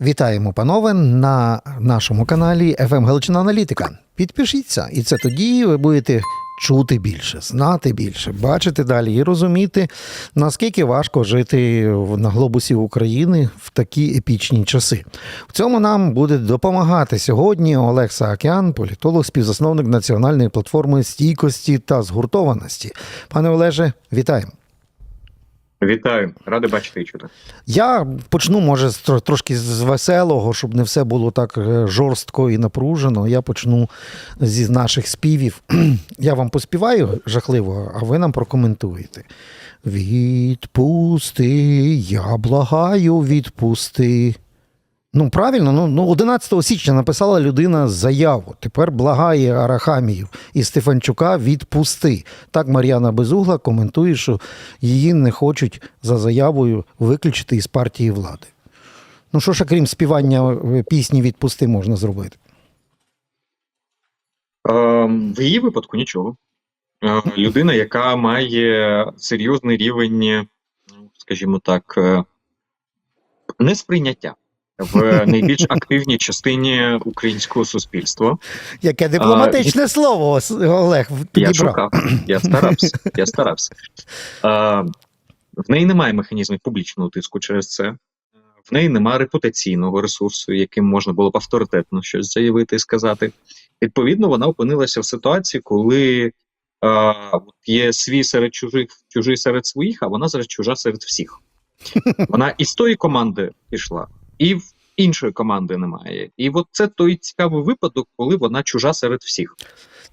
Вітаємо, панове, на нашому каналі FM Галичина Аналітика. Підпишіться, і це тоді ви будете чути більше, знати більше, бачити далі і розуміти, наскільки важко жити на глобусі України в такі епічні часи. В цьому нам буде допомагати сьогодні Олег Саакян, політолог, співзасновник національної платформи стійкості та згуртованості. Пане Олеже, вітаємо. Вітаю, радий бачити і чути. Я почну, може, трошки з веселого, щоб не все було так е, жорстко і напружено. Я почну зі наших співів. Я вам поспіваю жахливо, а ви нам прокоментуєте. Відпусти, я благаю, відпусти. Ну, правильно, ну, ну 11 січня написала людина заяву. Тепер благає Арахамію і Стефанчука відпусти. Так Мар'яна Безугла коментує, що її не хочуть за заявою виключити із партії влади. Ну, що ж, крім співання е, пісні відпусти можна зробити? Ем, в її випадку нічого. Е, людина, яка має серйозний рівень, скажімо так, е, несприйняття в найбільш активній частині українського суспільства. Яке дипломатичне слово, С- Олег, Я шукав, я старався. Я старався. Е, в неї немає механізмів публічного тиску через це. В неї немає репутаційного ресурсу, яким можна було б авторитетно щось заявити і сказати. Відповідно, вона опинилася в ситуації, коли е, є свій серед чужих, чужий серед своїх, а вона зараз чужа серед всіх. Вона і з тої команди пішла, і в іншої команди немає. І от це той цікавий випадок, коли вона чужа серед всіх.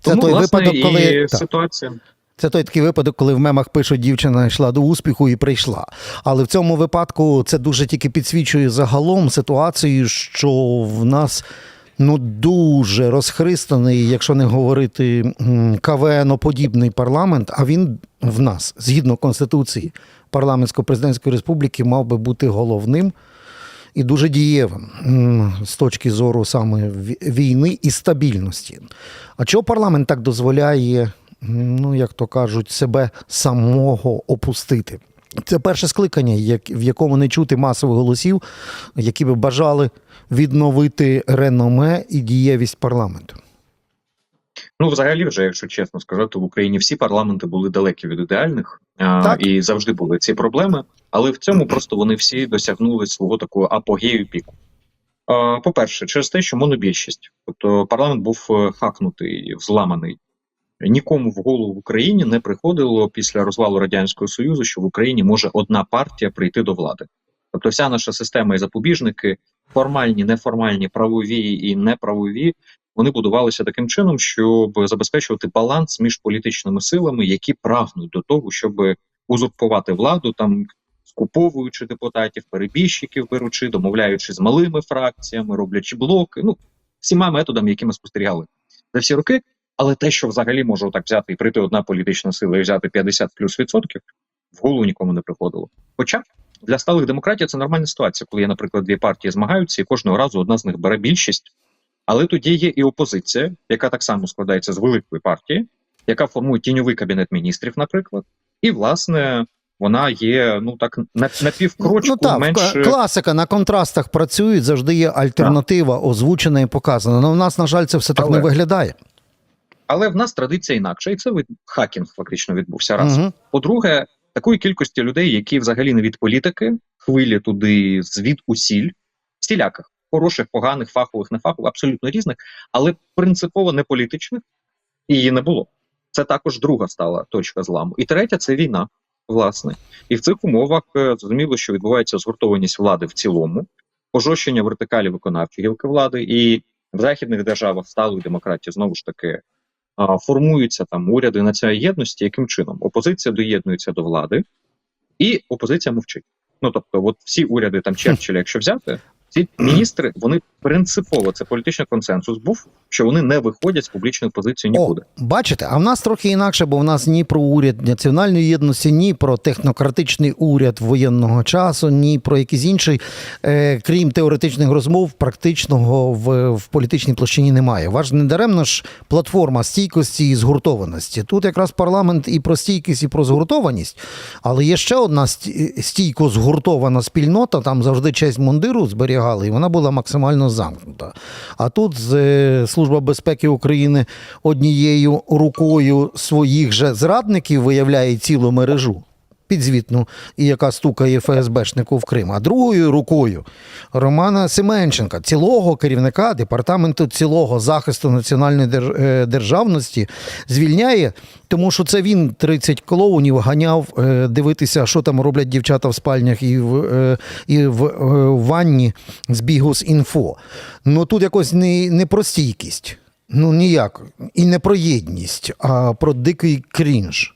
Це Тому, той власне, випадок, коли- і ситуація. Це той такий випадок, коли в мемах пишуть, дівчина йшла до успіху і прийшла. Але в цьому випадку це дуже тільки підсвічує загалом ситуацію, що в нас ну дуже розхристаний, якщо не говорити КВН-подібний парламент, а він в нас, згідно Конституції парламентсько-президентської республіки, мав би бути головним. І дуже дієвим з точки зору саме війни і стабільності. А чого парламент так дозволяє, ну як то кажуть, себе самого опустити? Це перше скликання, в якому не чути масових голосів, які би бажали відновити реноме і дієвість парламенту. Ну, взагалі, вже, якщо чесно сказати, в Україні всі парламенти були далекі від ідеальних, а, і завжди були ці проблеми. Але в цьому просто вони всі досягнули свого такого апогею піку. По-перше, через те, що монобільшість, тобто парламент був е, хакнутий, взламаний. Нікому в голову в Україні не приходило після розвалу радянського союзу, що в Україні може одна партія прийти до влади. Тобто, вся наша система і запобіжники, формальні, неформальні, правові і неправові, вони будувалися таким чином, щоб забезпечувати баланс між політичними силами, які прагнуть до того, щоб узурпувати владу, там скуповуючи депутатів, перебіжчиків беручи, домовляючи з малими фракціями, роблячи блоки, ну всіма методами, які ми спостерігали за всі роки. Але те, що взагалі може так взяти і прийти одна політична сила і взяти 50 плюс відсотків, в голову нікому не приходило. Хоча для сталих демократій це нормальна ситуація, коли є, наприклад, дві партії змагаються, і кожного разу одна з них бере більшість. Але тоді є і опозиція, яка так само складається з великої партії, яка формує тіньовий кабінет міністрів, наприклад, і власне вона є ну так на, на півкрочку ну так, менше. класика на контрастах працюють, завжди є альтернатива, озвучена і показана. Але в нас, на жаль, це все так Але- не виглядає. Але в нас традиція інакша, і це від хакінг фактично відбувся раз. Угу. По-друге, такої кількості людей, які взагалі не від політики, хвилі туди звід усіль, всіляких, хороших, поганих, фахових, нефахових, абсолютно різних, але принципово не політичних, її не було. Це також друга стала точка зламу. І третя це війна, власне. І в цих умовах е, зрозуміло, що відбувається згуртованість влади в цілому, пожорщення вертикалі виконавчої гілки влади, і в західних державах сталої демократії знову ж таки формуються там уряди національної єдності, яким чином опозиція доєднується до влади, і опозиція мовчить. Ну тобто, от всі уряди там Черчилля, якщо взяти, ці міністри вони принципово це політичний консенсус був, що вони не виходять з публічної позиції нікуди. О, бачите, а в нас трохи інакше, бо в нас ні про уряд національної єдності, ні про технократичний уряд воєнного часу, ні про якийсь інший, е, крім теоретичних розмов, практичного в, в політичній площині немає. Важ не даремно ж платформа стійкості і згуртованості. Тут якраз парламент і про стійкість, і про згуртованість, але є ще одна сті- стійко згуртована спільнота. Там завжди честь мундиру зберігає. Спостерігали, і вона була максимально замкнута. А тут з е, Служба безпеки України однією рукою своїх же зрадників виявляє цілу мережу. Підзвітну, і яка стукає ФСБшнику в Крим, а другою рукою Романа Семенченка, цілого керівника департаменту цілого захисту національної е, державності, звільняє, тому що це він 30 клоунів ганяв е, дивитися, що там роблять дівчата в спальнях і в, е, і в ванні з Бігус.Інфо. Ну тут якось не, не про стійкість, ну ніяк, і не про єдність, а про дикий крінж.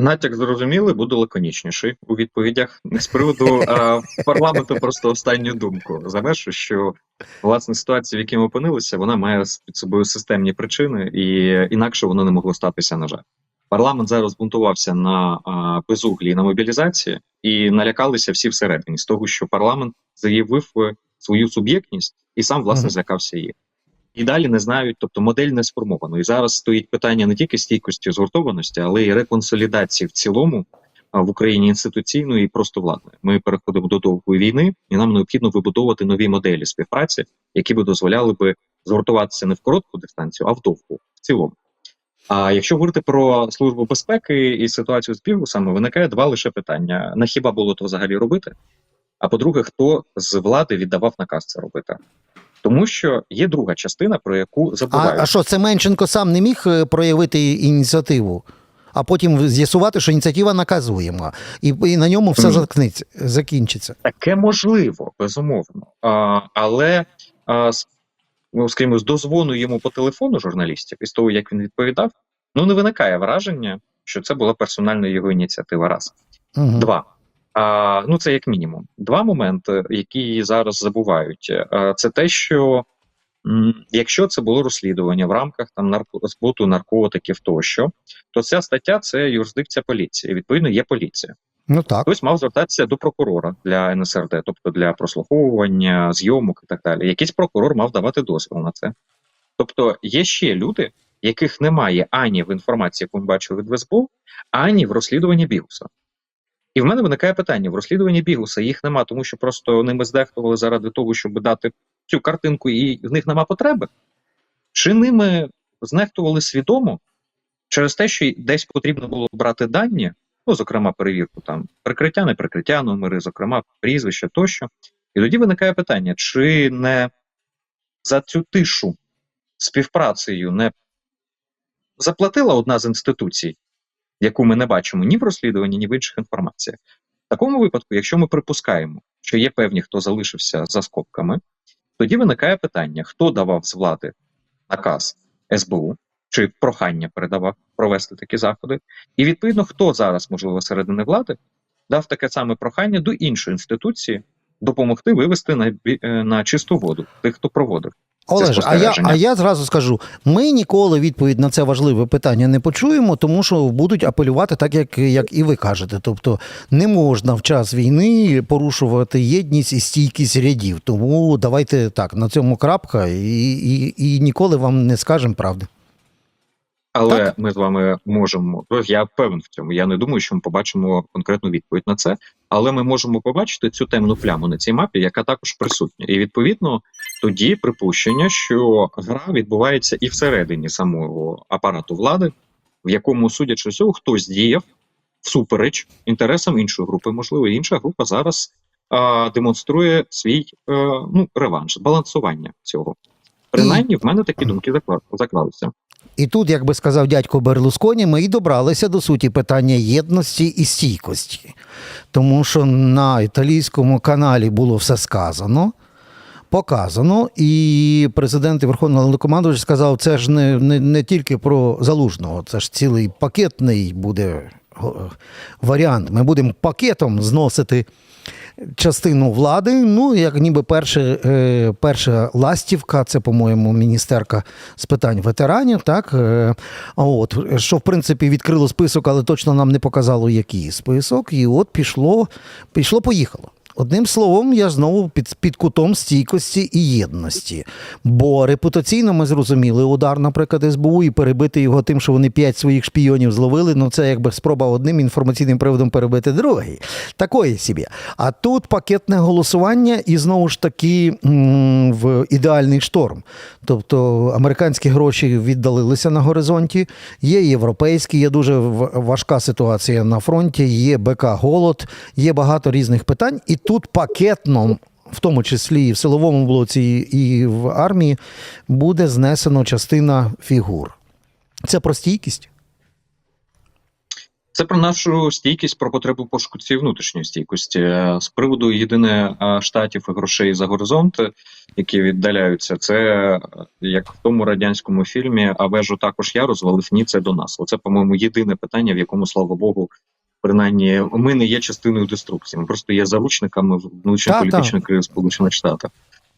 Натяк зрозумілий, буду лаконічніший у відповідях. Не з приводу а, парламенту просто останню думку. Завершу, що власне ситуація, в якій ми опинилися, вона має під собою системні причини, і інакше воно не могло статися, на жаль. Парламент зараз бунтувався на а, безуглі і на мобілізації, і налякалися всі всередині з того, що парламент заявив е, свою суб'єктність і сам власне злякався її. І далі не знають, тобто модель не сформована. І зараз стоїть питання не тільки стійкості згуртованості, але й реконсолідації в цілому в Україні інституційної і просто владної. Ми переходимо до довгої війни, і нам необхідно вибудовувати нові моделі співпраці, які би дозволяли би згуртуватися не в коротку дистанцію, а в довгу в цілому. А якщо говорити про службу безпеки і ситуацію з бігусами, виникає два лише питання: на хіба було то взагалі робити? А по-друге, хто з влади віддавав наказ це робити? Тому що є друга частина, про яку А, забувають. а що, Семенченко сам не міг е, проявити ініціативу, а потім з'ясувати, що ініціатива наказуєма, і, і на ньому все заткнеться, закінчиться. Таке можливо, безумовно. А, але а, з, ну, скажімо, з дозвону йому по телефону журналістів і з того, як він відповідав, ну не виникає враження, що це була персональна його ініціатива. Раз. Угу. Два. А, ну, це як мінімум. Два моменти, які зараз забувають, це те, що якщо це було розслідування в рамках там нарко збуту наркотиків тощо, то ця стаття це юрисдикція поліції. Відповідно, є поліція. Ну так. Хтось мав звертатися до прокурора для НСРД, тобто для прослуховування, зйомок і так далі. Якийсь прокурор мав давати дозвіл на це. Тобто є ще люди, яких немає ані в інформації, яку ми бачили від ВСБУ, ані в розслідуванні Бігуса. І в мене виникає питання: в розслідуванні Бігуса їх нема, тому що просто ними здехтували заради того, щоб дати цю картинку, і в них нема потреби. Чи ними знехтували свідомо через те, що десь потрібно було брати дані, ну, зокрема, перевірку там прикриття, не прикриття номери, зокрема, прізвища тощо. І тоді виникає питання: чи не за цю тишу співпрацею не заплатила одна з інституцій, яку ми не бачимо ні в розслідуванні, ні в інших інформаціях. В такому випадку, якщо ми припускаємо, що є певні, хто залишився за скобками, тоді виникає питання: хто давав з влади наказ СБУ чи прохання передавав провести такі заходи, і відповідно, хто зараз, можливо, середини влади дав таке саме прохання до іншої інституції допомогти вивести на, е, на чисту воду тих, хто проводив. Олеж, а я, а я зразу скажу: ми ніколи відповідь на це важливе питання не почуємо, тому що будуть апелювати так, як, як і ви кажете. Тобто не можна в час війни порушувати єдність і стійкість рядів. Тому давайте так, на цьому крапка, і, і, і ніколи вам не скажемо правди. Але Так. ми з вами можемо. Я певен в цьому. Я не думаю, що ми побачимо конкретну відповідь на це. Але ми можемо побачити цю темну пляму на цій мапі, яка також присутня. І відповідно тоді припущення, що гра відбувається і всередині самого апарату влади, в якому, судячи з цього, хтось діяв всупереч інтересам іншої групи. Можливо, інша група зараз а, демонструє свій е, ну, реванш, балансування цього. Принаймні, в мене такі думки закла- заклалися. І тут, як би сказав дядько Берлусконі, ми і добралися до суті питання єдності і стійкості. Тому що на італійському каналі було все сказано, показано, і президент і Верховний Головнокомандувач сказав, це ж не, не, не тільки про залужного, це ж цілий пакетний буде варіант. Ми будемо пакетом зносити частину влади. Ну, як ніби перше, е, перша ластівка, це, по-моєму, міністерка з питань ветеранів, так? Е, от, що, в принципі, відкрило список, але точно нам не показало, який список. І от пішло, пішло, поїхало. Одним словом, я знову під, під кутом стійкості і єдності. Бо репутаційно ми зрозуміли удар, наприклад, СБУ, і перебити його тим, що вони п'ять своїх шпійонів зловили. Ну це якби спроба одним інформаційним приводом перебити другий. Такої собі. А тут пакетне голосування, і знову ж таки в ідеальний шторм. Тобто американські гроші віддалилися на горизонті, є європейські, є дуже важка ситуація на фронті, є БК голод, є багато різних питань. І тут пакетно, в тому числі і в силовому блоці, і в армії, буде знесено частина фігур. Це про стійкість. Це про нашу стійкість, про потребу пошуку цієї внутрішньої стійкості. Е, З приводу єдине е, штатів і грошей за горизонт, е, які віддаляються, це як в тому радянському фільмі, а вежу також я розвалив. Ні, це до нас. Оце, по-моєму, єдине питання, в якому, слава Богу, принаймні, ми не є частиною деструкції. Ми просто є заручниками внутрішньополітичної кризи Сполучених Штатів.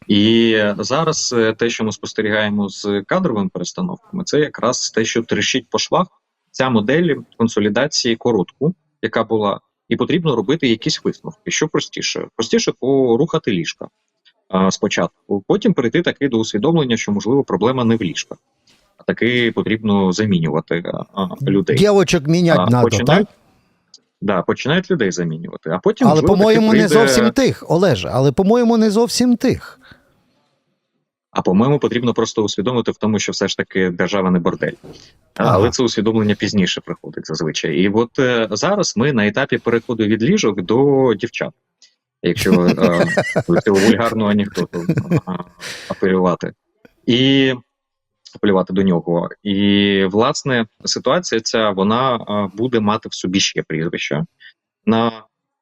І зараз е, те, що ми спостерігаємо з кадровими перестановками, це якраз те, що трещить по швах ця модель консолідації коротку, яка була, і потрібно робити якісь висновки. Що простіше? Простіше порухати ліжка а, спочатку, потім перейти таки до усвідомлення, що можливо проблема не в ліжках, а таки потрібно замінювати а, людей. Дівочок мінять А, надо, починають- так? Да, починають людей замінювати. А потім Але, по-моєму, не зовсім тих, Олеже, але, по-моєму, не зовсім тих. А по-моєму, потрібно просто усвідомити в тому, що все ж таки держава не бордель. Ага. Але це усвідомлення пізніше приходить зазвичай. І от е, зараз ми на етапі переходу від ліжок до дівчат. Якщо е, вульгарного анекдоту е, апелювати. І апелювати до нього. І власне ситуація ця вона е, буде мати в собі ще прізвища. На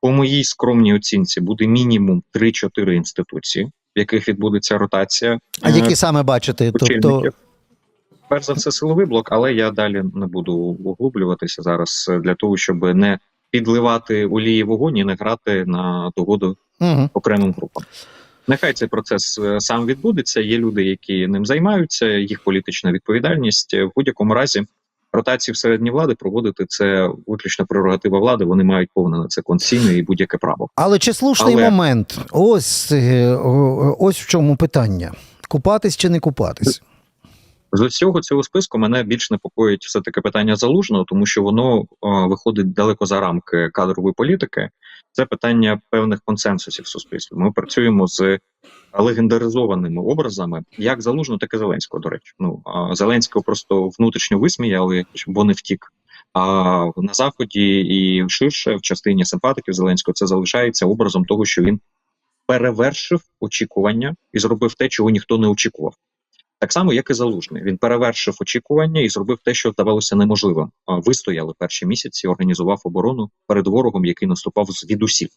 по моїй скромній оцінці буде мінімум 3-4 інституції, в яких відбудеться ротація. А Е, які саме бачите? Тобто. Перш за все, силовий блок, але я далі не буду углублюватися зараз е, для того, щоб не підливати олії вогонь і не грати на догоду угу. окремим групам. Нехай цей процес е, сам відбудеться. Є люди, які ним займаються, їх політична відповідальність. Е, В будь-якому разі ротації всередині влади проводити це виключно прерогатива влади. Вони мають повне на це конституційне і будь-яке право. Але чи слушний Але- момент? Ось, е, ось в чому питання: купатись чи не купатись? З усього цього списку мене більш непокоїть все таки питання залужного, тому що воно виходить далеко за рамки кадрової політики. Це питання певних консенсусів в суспільстві. Ми працюємо з легендаризованими образами, як залужного, так і Зеленського. До речі, ну Зеленського просто внутрішньо висміяли, бо не втік. А на заході і ширше в частині симпатиків Зеленського це залишається образом того, що він перевершив очікування і зробив те, чого ніхто не очікував. Так само, як і залужний. Він перевершив очікування і зробив те, що здавалося неможливим. Вистояли перші місяці, організував оборону перед ворогом, який наступав звідусіль.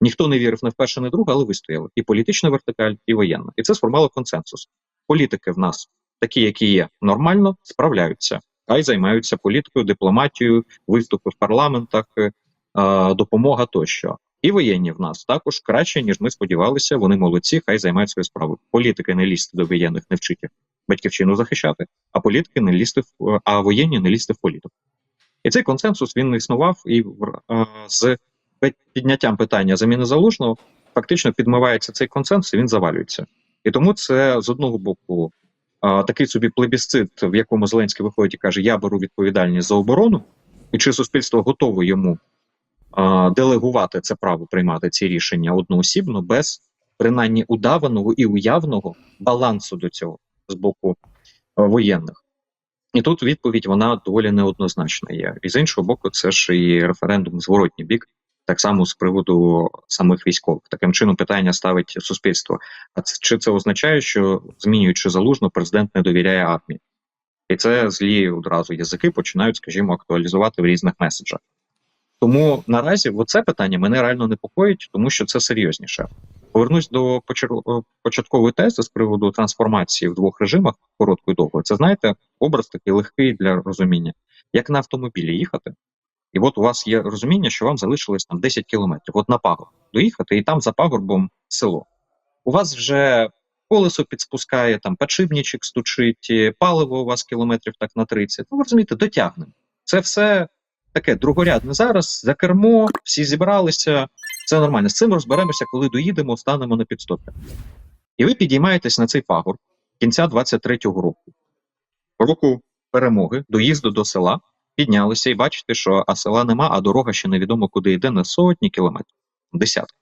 Ніхто не вірив не в перше, не друге, але вистояли. І політична вертикаль, і воєнна. І це сформувало консенсус. Політики в нас такі, які є, нормально справляються, а й займаються політикою, дипломатією, виступи в парламентах, е, допомога тощо. І воєнні в нас також краще, ніж ми сподівалися. Вони молодці, хай займають свою справу. Політики не лізти до воєнних, не вчить їх батьківщину захищати, а політики не лізти в а воєнні не лізти в політику. І цей консенсус він існував і в- е, з підняттям питання заміни залужного фактично підмивається цей консенсус, і він завалюється. І тому це з одного боку а, такий собі плебісцит, в якому Зеленський виходить і каже: Я беру відповідальність за оборону, і чи суспільство готове йому а, делегувати це право приймати ці рішення одноосібно, без принаймні удаваного і уявного балансу до цього з боку воєнних. І тут відповідь вона доволі неоднозначна є. І з іншого боку, це ж і референдум зворотній бік, так само з приводу самих військових. Таким чином питання ставить суспільство. А це, чи це означає, що змінюючи залужно, президент не довіряє армії? І це злі одразу язики починають, скажімо, актуалізувати в різних меседжах. Тому наразі оце питання мене реально непокоїть, тому що це серйозніше. Повернусь до почер- початкової тези з приводу трансформації в двох режимах коротко і довго. Це знаєте, образ такий легкий для розуміння, як на автомобілі їхати. І от у вас є розуміння, що вам залишилось там 10 кілометрів, от на пагорб доїхати, і там за пагорбом село. У вас вже колесо підспускає, там подшипничок стучить, е, паливо у вас кілометрів так на 30. Ну, ви розумієте, дотягнемо. Це все таке другорядне зараз, за кермо, всі зібралися, Це нормально. З цим розберемося, коли доїдемо, станемо на підстопі. І ви підіймаєтесь на цей пагорб кінця 23-го року, року перемоги, доїзду до села, піднялися і бачите, що а села нема, а дорога ще невідомо куди йде на сотні кілометрів, десятки.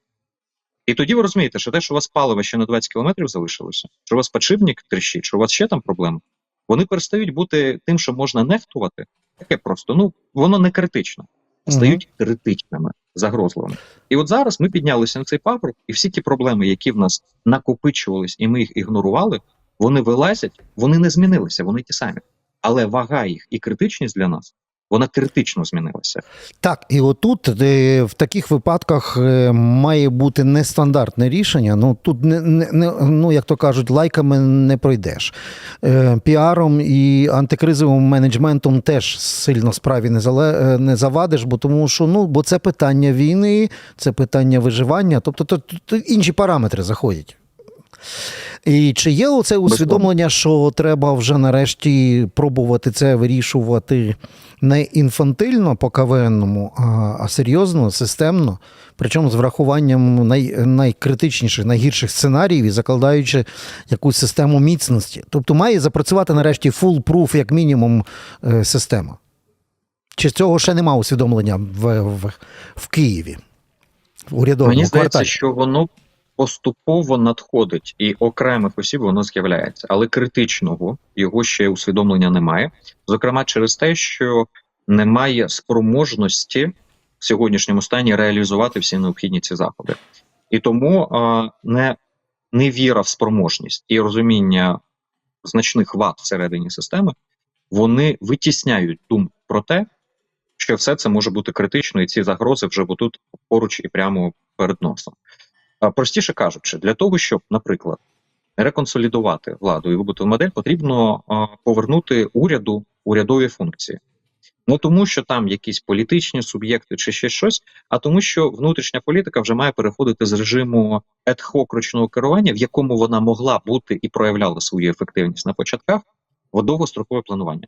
І тоді ви розумієте, що те, що у вас паливо ще на 20 кілометрів залишилося, що у вас подшипник тріщить, що у вас ще там проблеми, вони перестають бути тим, що можна нехтувати, таке просто, ну, воно не критично, стають критичними, загрозливими. І от зараз ми піднялися на цей пагорб, і всі ті проблеми, які в нас накопичувались, і ми їх ігнорували, вони вилазять, вони не змінилися, вони ті самі. Але вага їх і критичність для нас, вона критично змінилася. Так, і отут е, в таких випадках е, має бути нестандартне рішення. Ну тут не, не, ну як то кажуть, лайками не пройдеш. Е, Піаром і антикризовим менеджментом теж сильно справі не зале, не завадиш, бо тому що ну бо це питання війни, це питання виживання, тобто то, то, то інші параметри заходять. І чи є оце усвідомлення, що треба вже нарешті пробувати це вирішувати не інфантильно по КВНному, а, серйозно, системно, причому з врахуванням най, найкритичніших, найгірших сценаріїв і закладаючи якусь систему міцності. Тобто має запрацювати нарешті full-proof, як мінімум, е, система. Чи з цього ще нема усвідомлення в, в, в Києві? Урядовому Мені здається, кварталі? що воно поступово надходить, і окремих осіб воно з'являється, але критичного його ще усвідомлення немає. Зокрема, через те, що немає спроможності в сьогоднішньому стані реалізувати всі необхідні ці заходи. І тому а, не, не віра в спроможність і розуміння значних вад всередині системи, вони витісняють думку про те, що все це може бути критично, і ці загрози вже будуть поруч і прямо перед носом. Простіше кажучи, для того, щоб, наприклад, реконсолідувати владу і вибудувати модель, потрібно повернути уряду урядові функції. Не тому, що там якісь політичні суб'єкти чи ще щось, а тому, що внутрішня політика вже має переходити з режиму ad-hoc ручного керування, в якому вона могла бути і проявляла свою ефективність на початках, в довгострокове планування.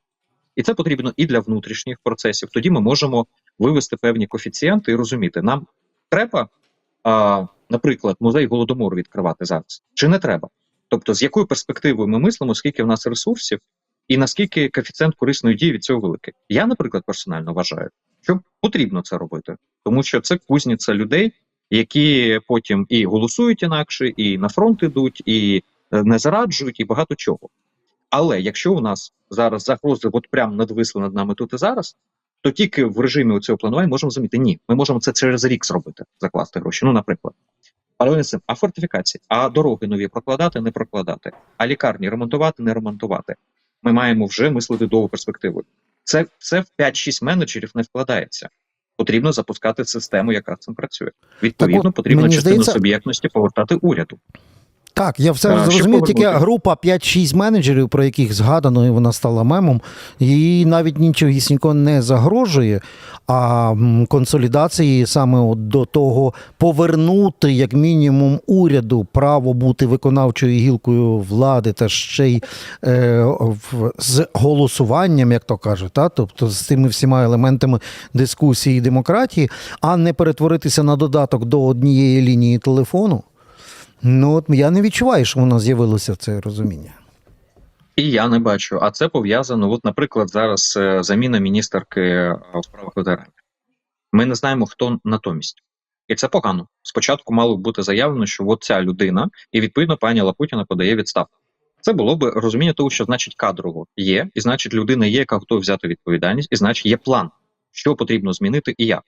І це потрібно і для внутрішніх процесів. Тоді ми можемо вивести певні коефіцієнти і розуміти, нам треба, а, наприклад, музей голодомору відкривати зараз, чи не треба. Тобто, з якою перспективою ми мислимо, скільки в нас ресурсів, і наскільки коефіцієнт корисної дії від цього великий. Я, наприклад, персонально вважаю, що потрібно це робити, тому що це кузниця людей, які потім і голосують інакше, і на фронт ідуть, і е, не зараджують, і багато чого. Але якщо у нас зараз загрози от прямо надвисли над нами тут і зараз, то тільки в режимі цього планування можемо зрозуміти, ні, ми можемо це через рік зробити, закласти гроші. Ну, наприклад. Але цим, а фортифікації, а дороги нові прокладати, не прокладати, а лікарні ремонтувати, не ремонтувати. Ми маємо вже мислити довгу перспективу. Це, це в 5-6 менеджерів не вкладається. Потрібно запускати систему, яка цим працює. Відповідно, Так потрібно частину здається- суб'єктності повертати уряду. Так, я все А, що зрозумів, тільки група 5-6 менеджерів, про яких згадано, і вона стала мемом, їй навіть нічогісінько не загрожує, а консолідації саме от до того повернути, як мінімум, уряду право бути виконавчою гілкою влади та ще й е, в, з голосуванням, як то кажуть, та? тобто з цими всіма елементами дискусії і демократії, а не перетворитися на додаток до однієї лінії телефону. Ну, от я не відчуваю, що воно з'явилося це розуміння. І я не бачу. А це пов'язано, от, наприклад, зараз е, заміна міністерки е, у ветеранів. Ми не знаємо, хто натомість. І це погано. Спочатку мало б бути заявлено, що от ця людина, і відповідно пані Лапутіна подає відставку. Це було б розуміння того, що значить кадрово є, і значить людина є, яка готова взяти відповідальність, і значить є план, що потрібно змінити і як.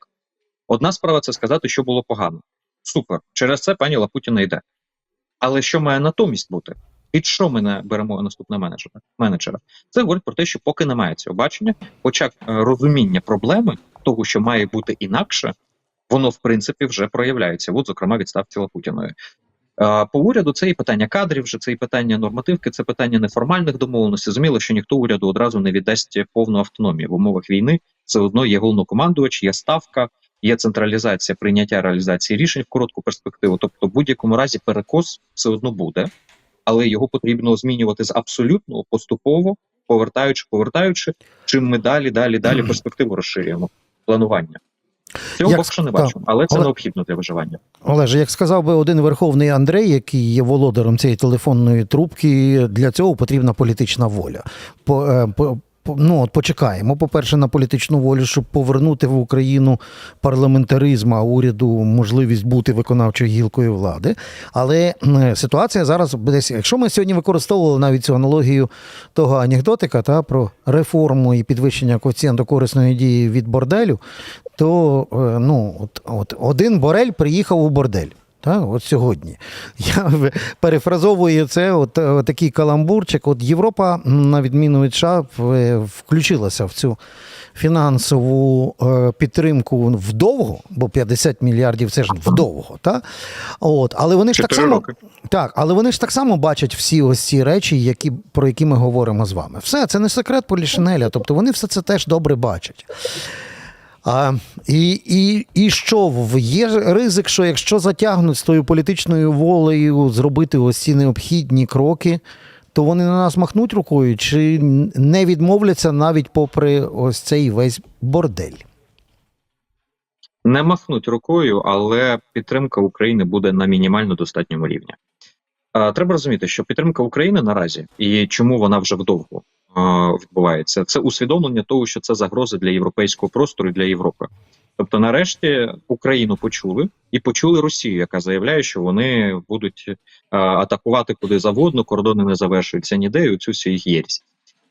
Одна справа це сказати, що було погано. Супер. Через це пані Лапутіна йде. Але що має натомість бути? Під що ми не беремо наступного менеджера? менеджера? Це говорить про те, що поки немає цього бачення, хоча е, розуміння проблеми того, що має бути інакше, воно в принципі вже проявляється. От, зокрема, відставці Лапутіної. Е, По уряду це і питання кадрів, вже це і питання нормативки, це питання неформальних домовленостей. Зрозуміло, що ніхто уряду одразу не віддасть повну автономію в умовах війни. Все одно є головнокомандувач, є ставка, є централізація прийняття реалізації рішень в коротку перспективу. Тобто, в будь-якому разі перекос все одно буде, але його потрібно змінювати з абсолютного поступово, повертаючи, повертаючи, чим ми далі, далі, далі перспективу розширюємо планування. Цього Як- поки що не бачимо, але це Але- необхідно для виживання. Олеже, як сказав би один верховний Андрей, який є володарем цієї телефонної трубки, для цього потрібна політична воля. Е, по, по- ну, от почекаємо. По-перше, на політичну волю, щоб повернути в Україну парламентаризм, а уряду можливість бути виконавчою гілкою влади. Але е, ситуація зараз десь, якщо ми сьогодні використовували навіть цю аналогію того анекдотика та про реформу і підвищення коефіцієнту корисної дії від борделю, то е, ну, от, от один борель приїхав у бордель. Та, от сьогодні. Я перефразовую це, от, е, такий каламбурчик. От Європа, на відміну від США, включилася в цю фінансову е, підтримку вдовго, бо 50 мільярдів це ж вдовго. Та? От, але вони ж так само. роки. Так, але вони ж так само бачать всі ось ці речі, які, про які ми говоримо з вами. Все, це не секрет Полішинеля, тобто вони все це теж добре бачать. А, і, і, і що є ризик, що якщо затягнуть з тою політичною волею зробити ось ці необхідні кроки, то вони на нас махнуть рукою чи не відмовляться навіть попри ось цей весь бордель. Не махнуть рукою, але підтримка України буде на мінімально достатньому рівні. Треба розуміти, що підтримка України наразі і чому вона вже вдовго відбувається, це усвідомлення того, що це загроза для європейського простору і для Європи. Тобто, нарешті Україну почули і почули Росію, яка заявляє, що вони будуть е, атакувати куди завгодно, кордони не завершуються ніде, і оцю всю їх єрість.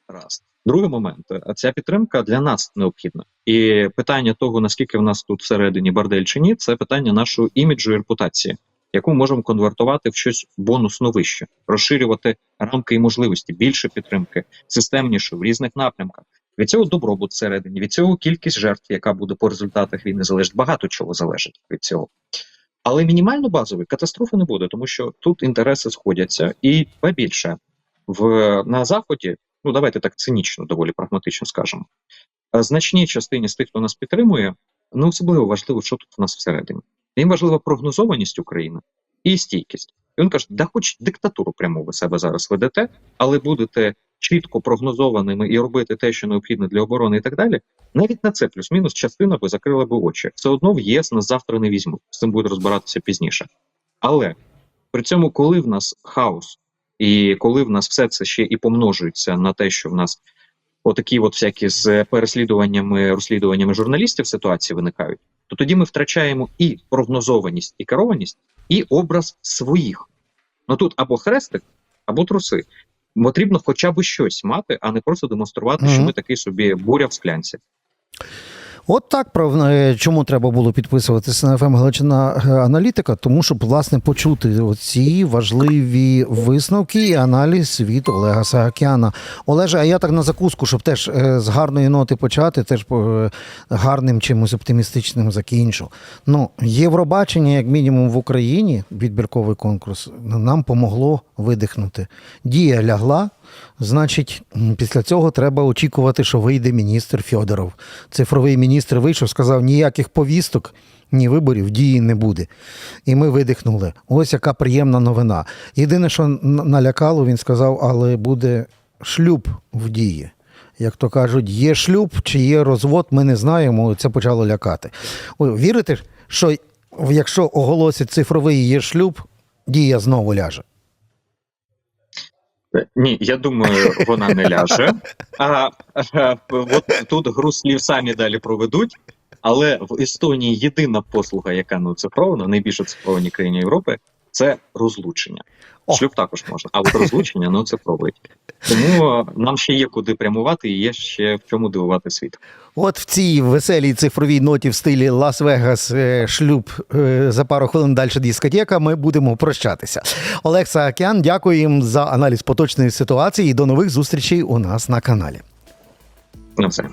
Раз. Другий момент ця підтримка для нас необхідна. І питання того, наскільки в нас тут всередині бордель чи ні, це питання нашого іміджу і репутації, яку ми можемо конвертувати в щось бонусно вище, розширювати рамки і можливості, більше підтримки, системніше в різних напрямках. Від цього добробут всередині, від цього кількість жертв, яка буде по результатах війни, залежить багато чого залежить від цього. Але мінімально базової катастрофи не буде, тому що тут інтереси сходяться, і ба більше в на заході, ну давайте так цинічно, доволі прагматично скажемо. е, Значній частині з тих, хто нас підтримує, не особливо важливо, що тут в нас всередині. Їм важлива прогнозованість України і стійкість. І він каже: да, хоч диктатуру прямо ви себе зараз ведете, але будете чітко прогнозованими і робити те, що необхідно для оборони, і так далі. Навіть на це плюс-мінус частина би закрила би очі. Все одно в ЄС нас завтра не візьмуть. З цим буде розбиратися пізніше. Але при цьому, коли в нас хаос, і коли в нас все це ще і помножується на те, що в нас отакі от всякі з переслідуваннями, розслідуваннями журналістів ситуації виникають, то тоді ми втрачаємо і прогнозованість, і керованість, і образ своїх. Ну тут або хрестик, або труси. Потрібно хоча б щось мати, а не просто демонструвати, що ми такий собі буря в склянці. От так про е, чому треба було підписуватися на ФМ Галичина е, аналітика, тому щоб власне почути оці важливі висновки і аналіз від Олега Саакяна. Олеже, а я так на закуску, щоб теж е, з гарної ноти почати, теж гарним чимось оптимістичним закінчу. Ну, Євробачення, як мінімум, в Україні, відбірковий конкурс, нам помогло видихнути. Дія лягла. Значить, після цього треба очікувати, що вийде міністр Фьодоров. Цифровий міністр вийшов, сказав, ніяких повісток, ні виборів дії не буде. І ми видихнули. Ось яка приємна новина. Єдине, що налякало, він сказав, але буде шлюб в дії. Як то кажуть, є шлюб чи є розвод, ми не знаємо. Це почало лякати. Вірите, що якщо оголосять цифровий є шлюб, дія знову ляже. Е, Ні, я думаю, вона не ляже. А, а от тут гру слів самі далі проведуть. Але в Естонії єдина послуга, яка не оцифрована, найбільш оцифрованій країні Європи, це розлучення. О. Шлюб також можна, а от розлучення не оцифровують. Тому е, нам ще є куди прямувати і є ще в чому дивувати світ. От в цій веселій цифровій ноті в стилі Лас-Вегас е, шлюб е, за пару хвилин далі дискотека. Ми будемо прощатися. Олег Саакян, дякую їм за аналіз поточної ситуації і до нових зустрічей у нас на каналі. На все.